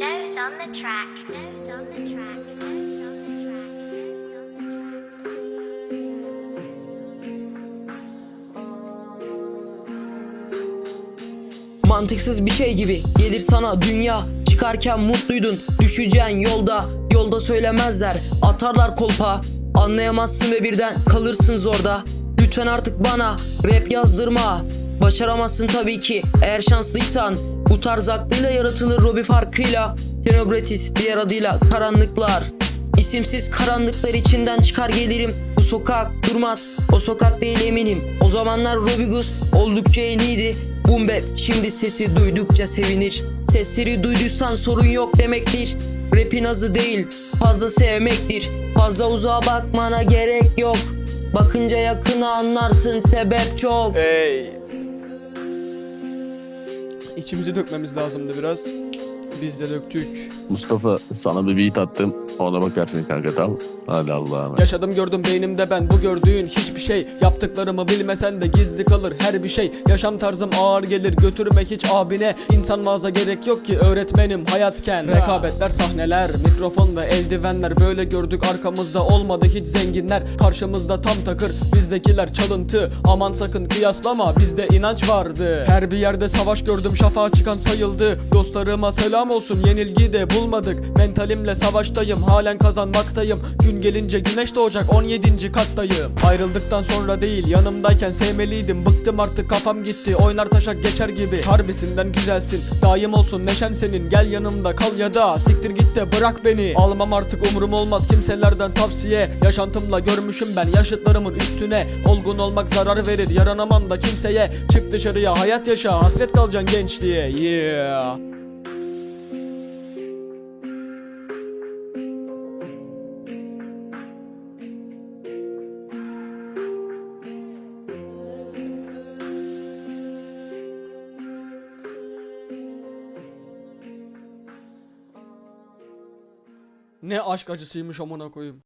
Those on the track. Those on the track. Mantıksız bir şey gibi gelir sana dünya. Çıkarken mutluydun düşeceğin yolda. Yolda söylemezler atarlar kolpa. Anlayamazsın ve birden kalırsın zorda. Lütfen artık bana rap yazdırma. Başaramazsın tabii ki eğer şanslıysan Bu tarz aklıyla yaratılır Robi farkıyla. Tenobretis diğer adıyla karanlıklar. İsimsiz karanlıklar içinden çıkar gelirim. Bu sokak durmaz o sokak değil eminim. O zamanlar Robigus oldukça yeniydi Boom bap şimdi sesi duydukça sevinir. Sesleri duyduysan sorun yok demektir. Rapin azı değil fazla sevmektir. Fazla uzağa bakmana gerek yok. Bakınca yakını anlarsın sebep çok. Hey. İçimizi dökmemiz lazımdı biraz. Biz de döktük. Mustafa sana bir beat attım. Ona bakarsın kanka tamam. Hadi Allah'a emanet. Yaşadım gördüm beynimde ben. Bu gördüğün hiçbir şey. Yaptıklarımı bilmesen de gizli kalır her bir şey. Yaşam tarzım ağır gelir götürme hiç abine. İnsan mağaza gerek yok ki öğretmenim hayatken. Rekabetler sahneler mikrofon ve eldivenler. Böyle gördük arkamızda olmadı hiç zenginler. Karşımızda tam takır bizdekiler çalıntı. Aman sakın kıyaslama bizde inanç vardı. Her bir yerde savaş gördüm şafağa çıkan sayıldı. Dostlarıma selam olsun yenilgi de bulmadık. Mentalimle savaştayım halen kazanmaktayım. Gün gelince güneş doğacak 17. kattayım. Ayrıldıktan sonra değil yanımdayken sevmeliydim. Bıktım artık kafam gitti. Oynar taşak geçer gibi. Harbisinden güzelsin. Daim olsun neşen senin. Gel yanımda kal ya da siktir git de bırak beni. Almam artık umurum olmaz kimselerden tavsiye. Yaşantımla görmüşüm ben yaşıtlarımın üstüne. Olgun olmak zarar verir yaranamam da kimseye. Çık dışarıya hayat yaşa. Hasret kalacaksın gençliğe Yeah Ne aşk acısıymış amına koyayım